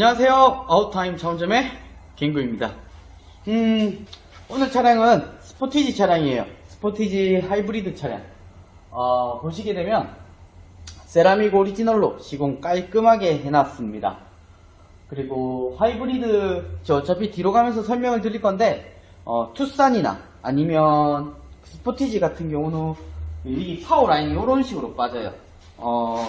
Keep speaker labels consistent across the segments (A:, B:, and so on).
A: 안녕하세요. 아웃타임 차원점의 갱구입니다. 음, 오늘 차량은 스포티지 차량이에요. 스포티지 하이브리드 차량. 어, 보시게 되면 세라믹 오리지널로 시공 깔끔하게 해놨습니다. 그리고 하이브리드 저 어차피 뒤로 가면서 설명을 드릴 건데 어, 투싼이나 아니면 스포티지 같은 경우는 이 파워 라인이 이런 식으로 빠져요. 어,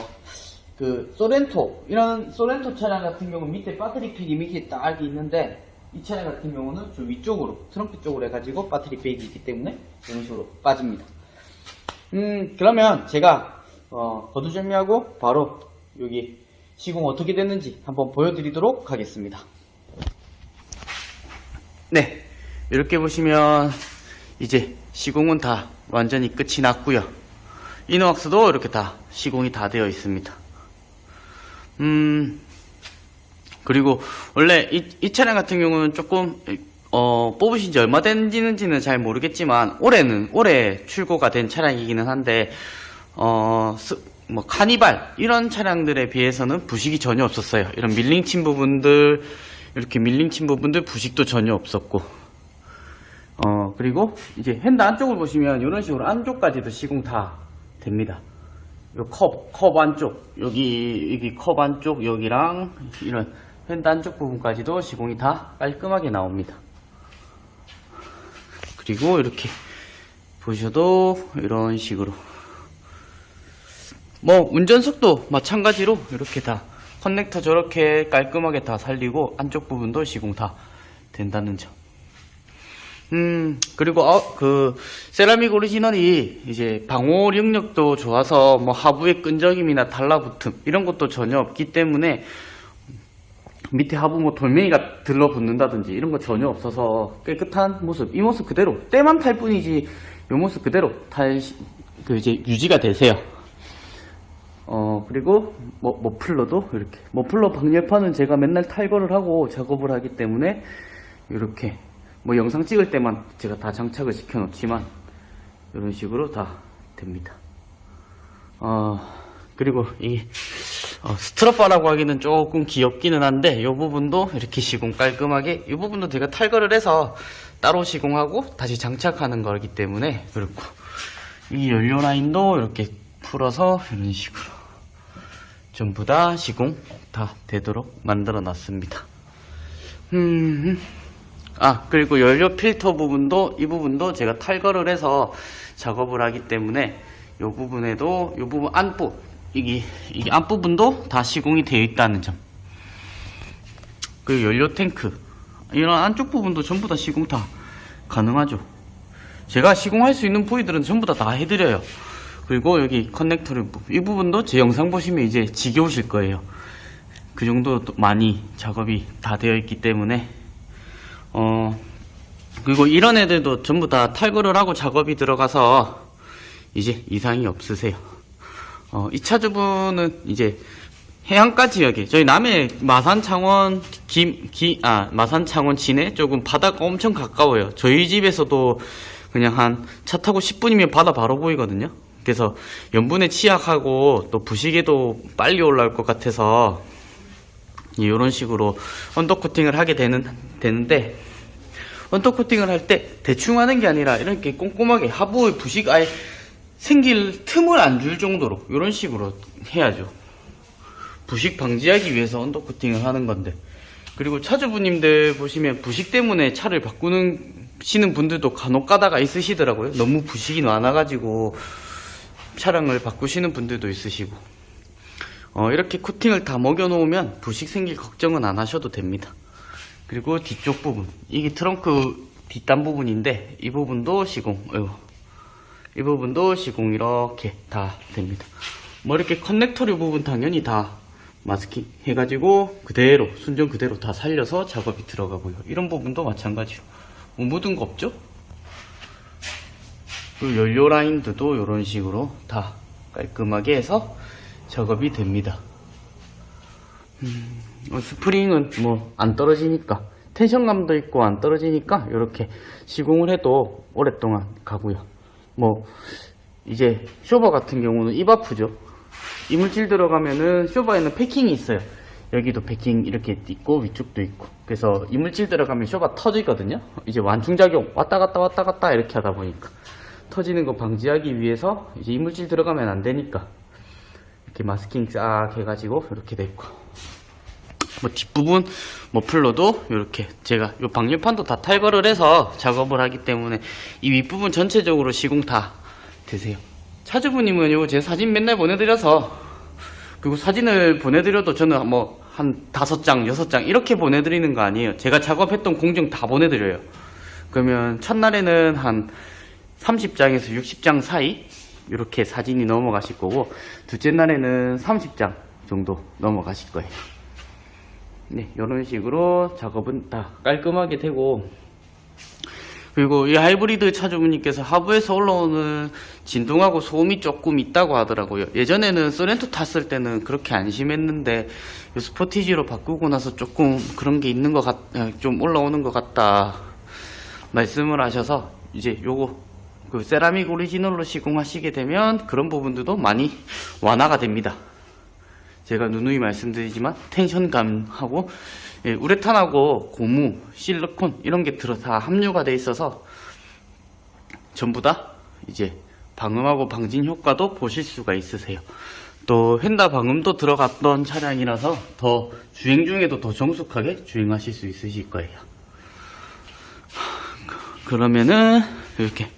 A: 그 소렌토 이런 소렌토 차량 같은 경우 밑에 배터리 팩이 밑에 딱 있는데 이 차량 같은 경우는 좀 위쪽으로 트렁크 쪽으로 해가지고 배터리 팩이 있기 때문에 이런 식으로 빠집니다. 음 그러면 제가 어, 거두절미하고 바로 여기 시공 어떻게 됐는지 한번 보여드리도록 하겠습니다. 네 이렇게 보시면 이제 시공은 다 완전히 끝이 났고요. 이노왁스도 이렇게 다 시공이 다 되어 있습니다. 음, 그리고 원래 이, 이 차량 같은 경우는 조금 어, 뽑으신 지 얼마 된지는지는 잘 모르겠지만 올해는 올해 출고가 된 차량이기는 한데 어, 스- 뭐 카니발 이런 차량들에 비해서는 부식이 전혀 없었어요. 이런 밀링친 부분들 이렇게 밀링친 부분들 부식도 전혀 없었고 어, 그리고 이제 핸드 안쪽을 보시면 이런 식으로 안쪽까지도 시공 다 됩니다. 요 컵, 컵 안쪽, 여기, 여기 컵 안쪽, 여기랑 이런 핸드 안쪽 부분까지도 시공이 다 깔끔하게 나옵니다. 그리고 이렇게 보셔도 이런 식으로 뭐 운전석도 마찬가지로 이렇게 다 커넥터 저렇게 깔끔하게 다 살리고 안쪽 부분도 시공 다 된다는 점. 음, 그리고, 어, 그, 세라믹 오리지널이 이제 방호 능력도 좋아서 뭐 하부의 끈적임이나 달라붙음, 이런 것도 전혀 없기 때문에 밑에 하부 뭐 돌멩이가 들러붙는다든지 이런 거 전혀 없어서 깨끗한 모습, 이 모습 그대로, 때만 탈 뿐이지 이 모습 그대로 탈, 시- 그 이제 유지가 되세요. 어, 그리고 뭐, 머플러도 이렇게. 머플러 방열판은 제가 맨날 탈거를 하고 작업을 하기 때문에 이렇게 뭐 영상 찍을 때만 제가 다 장착을 시켜 놓지만 이런 식으로 다 됩니다. 어, 그리고 이 어, 스트러바라고 하기는 조금 귀엽기는 한데 이 부분도 이렇게 시공 깔끔하게 이 부분도 제가 탈거를 해서 따로 시공하고 다시 장착하는 거기 때문에 그렇고 이 연료 라인도 이렇게 풀어서 이런 식으로 전부 다 시공 다 되도록 만들어 놨습니다. 음, 아, 그리고 연료 필터 부분도, 이 부분도 제가 탈거를 해서 작업을 하기 때문에, 이 부분에도, 이 부분 안부, 이게, 이게 앞부분도 다 시공이 되어 있다는 점. 그리고 연료 탱크, 이런 안쪽 부분도 전부 다 시공 다 가능하죠. 제가 시공할 수 있는 부위들은 전부 다 다 해드려요. 그리고 여기 커넥터를, 이 부분도 제 영상 보시면 이제 지겨우실 거예요. 그 정도 또 많이 작업이 다 되어 있기 때문에, 어, 그리고 이런 애들도 전부 다 탈거를 하고 작업이 들어가서 이제 이상이 없으세요. 어, 이 차주분은 이제 해안가 지역에 저희 남해 마산 창원 김, 기, 아, 마산 창원 진해 조금 바다가 엄청 가까워요. 저희 집에서도 그냥 한 차 타고 10분이면 바다 바로 보이거든요. 그래서 염분에 취약하고 또 부식에도 빨리 올라올 것 같아서 이런 식으로 언더 코팅을 하게 되는 되는데 언더 코팅을 할 때 대충 하는 게 아니라 이렇게 꼼꼼하게 하부의 부식 아예 생길 틈을 안 줄 정도로 이런 식으로 해야죠. 부식 방지하기 위해서 언더 코팅을 하는 건데 그리고 차주분님들 보시면 부식 때문에 차를 바꾸는 시는 분들도 간혹 가다가 있으시더라고요. 너무 부식이 많아가지고 차량을 바꾸시는 분들도 있으시고 어, 이렇게 코팅을 다 먹여 놓으면 부식 생길 걱정은 안 하셔도 됩니다. 그리고 뒤쪽 부분 이게 트렁크 뒷단 부분인데 이 부분도 시공 어이구. 이 부분도 시공 이렇게 다 됩니다. 뭐 이렇게 커넥터류 부분 당연히 다 마스킹 해가지고 그대로 순정 그대로 다 살려서 작업이 들어가고요. 이런 부분도 마찬가지로 뭐 묻은 거 없죠? 그리고 연료 라인들도 이런 식으로 다 깔끔하게 해서 작업이 됩니다. 음, 어, 스프링은 뭐 안 떨어지니까 텐션감도 있고 안 떨어지니까 이렇게 시공을 해도 오랫동안 가고요. 뭐 이제 쇼버 같은 경우는 입 아프죠. 이물질 들어가면은 쇼버에는 패킹이 있어요. 여기도 패킹 이렇게 있고 위쪽도 있고 그래서 이물질 들어가면 쇼가 터지거든요 이제 완충작용 왔다 갔다 왔다 갔다 이렇게 하다 보니까 터지는 거 방지하기 위해서 이제 이물질 들어가면 안 되니까 이렇게 마스킹 싹 해가지고 이렇게 돼 있고 뭐 뒷부분 머플러도 이렇게 제가 요 방열판도 다 탈거를 해서 작업을 하기 때문에 이 윗부분 전체적으로 시공 다 되세요 차주부님은 요 제 사진 맨날 보내드려서 그리고 사진을 보내드려도 저는 뭐 한 다섯 장, 여섯 장 이렇게 보내드리는 거 아니에요. 제가 작업했던 공정 다 보내드려요. 그러면 첫날에는 한 30장에서 60장 사이 이렇게 사진이 넘어가실 거고 둘째 날에는 30장 정도 넘어가실 거예요. 네, 이런 식으로 작업은 다 깔끔하게 되고 그리고 이 하이브리드 차주분님께서 하부에서 올라오는 진동하고 소음이 조금 있다고 하더라고요. 예전에는 소렌토 탔을 때는 그렇게 안 심했는데 이 스포티지로 바꾸고 나서 조금 그런 게 있는 것 같, 아, 좀 올라오는 것 같다 말씀을 하셔서 이제 요거 그 세라믹 오리지널로 시공하시게 되면 그런 부분들도 많이 완화가 됩니다. 제가 누누이 말씀드리지만 텐션감하고 예, 우레탄하고 고무, 실리콘 이런 게 들어 다 함유가 돼 있어서 전부 다 이제 방음하고 방진 효과도 보실 수가 있으세요. 또 휀다 방음도 들어갔던 차량이라서 더 주행 중에도 더 정숙하게 주행하실 수 있으실 거예요. 그러면은 이렇게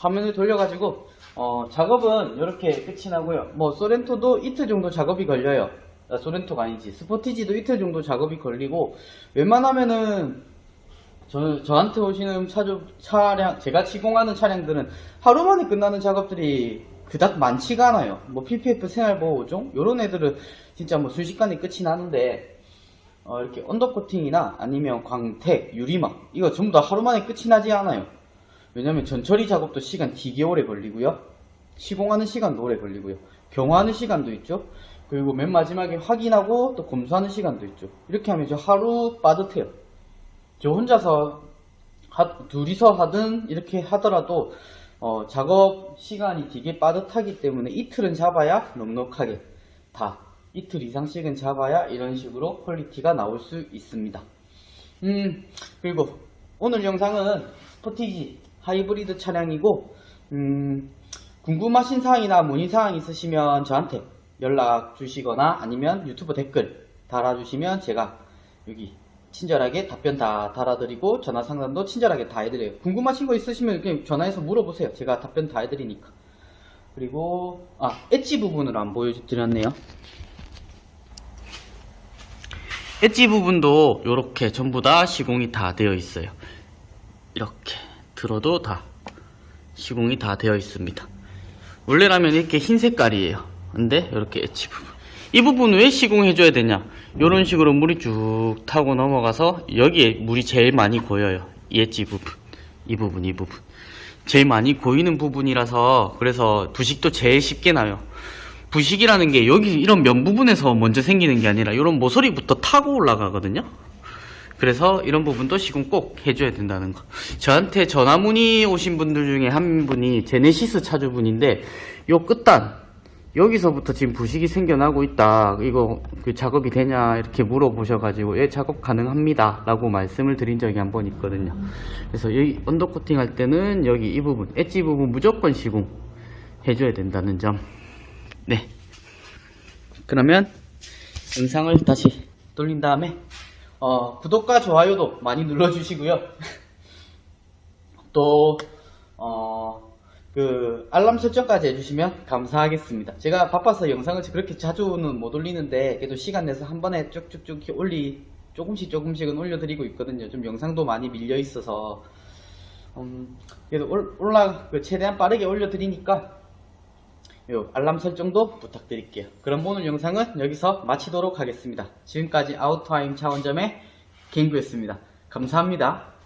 A: 화면을 돌려가지고 어, 작업은 이렇게 끝이 나고요. 뭐 소렌토도 이틀 정도 작업이 걸려요. 아, 소렌토가 아니지. 스포티지도 이틀 정도 작업이 걸리고 웬만하면은 저, 저한테 오시는 차주, 차량, 제가 시공하는 차량들은 하루 만에 끝나는 작업들이 그닥 많지가 않아요. 뭐 PPF 생활보호종? 요런 애들은 진짜 뭐 순식간에 끝이 나는데, 어, 이렇게 언더코팅이나 아니면 광택, 유리막, 이거 전부 다 하루 만에 끝이 나지 않아요. 왜냐면 전 처리 작업도 시간 되게 오래 걸리고요. 시공하는 시간도 오래 걸리고요. 경화하는 시간도 있죠. 그리고 맨 마지막에 확인하고 또 검수하는 시간도 있죠. 이렇게 하면 저 하루 빠듯해요. 저 혼자서 하- 둘이서 하든 이렇게 하더라도 어, 작업 시간이 되게 빠듯하기 때문에 이틀은 잡아야 넉넉하게 다 이틀 이상씩은 잡아야 이런 식으로 퀄리티가 나올 수 있습니다. 음 그리고 오늘 영상은 스포티지 하이브리드 차량이고 음, 궁금하신 사항이나 문의 사항 있으시면 저한테 연락 주시거나 아니면 유튜브 댓글 달아주시면 제가 여기 친절하게 답변 다 달아드리고 전화 상담도 친절하게 다 해드려요. 궁금하신 거 있으시면 그냥 전화해서 물어보세요. 제가 답변 다 해드리니까. 그리고 아 엣지 부분을 안 보여드렸네요. 엣지 부분도 이렇게 전부 다 시공이 다 되어 있어요. 이렇게 들어도 다 시공이 다 되어 있습니다. 원래라면 이렇게 흰 색깔이에요. 근데 이렇게 엣지 부분. 이 부분 왜 시공해줘야 되냐? 이런 식으로 물이 쭉 타고 넘어가서 여기에 물이 제일 많이 고여요. 이 엣지 부분. 이 부분, 이 부분. 제일 많이 고이는 부분이라서 그래서 부식도 제일 쉽게 나요. 부식이라는 게 여기 이런 면 부분에서 먼저 생기는 게 아니라 이런 모서리부터 타고 올라가거든요. 그래서 이런 부분도 시공 꼭 해줘야 된다는 거. 저한테 전화 문의 오신 분들 중에 한 분이 제네시스 차주분인데 요 끝단 여기서부터 지금 부식이 생겨나고 있다. 이거 그 작업이 되냐 이렇게 물어보셔가지고 예 작업 가능합니다 라고 말씀을 드린 적이 한 번 있거든요. 그래서 여기 언더 코팅 할 때는 여기 이 부분 엣지 부분 무조건 시공 해줘야 된다는 점. 네. 그러면 영상을 다시 돌린 다음에 어, 구독과 좋아요도 많이 눌러주시고요. 또, 어, 그, 알람 설정까지 해주시면 감사하겠습니다. 제가 바빠서 영상을 그렇게 자주는 못 올리는데, 그래도 시간 내서 한 번에 쭉쭉쭉 올리, 조금씩 조금씩은 올려드리고 있거든요. 좀 영상도 많이 밀려 있어서, 음, 그래도 올, 올라, 그 최대한 빠르게 올려드리니까, 요 알람 설정도 부탁드릴게요. 그럼 오늘 영상은 여기서 마치도록 하겠습니다. 지금까지 아우터하임 차원점의 갱구였습니다. 감사합니다.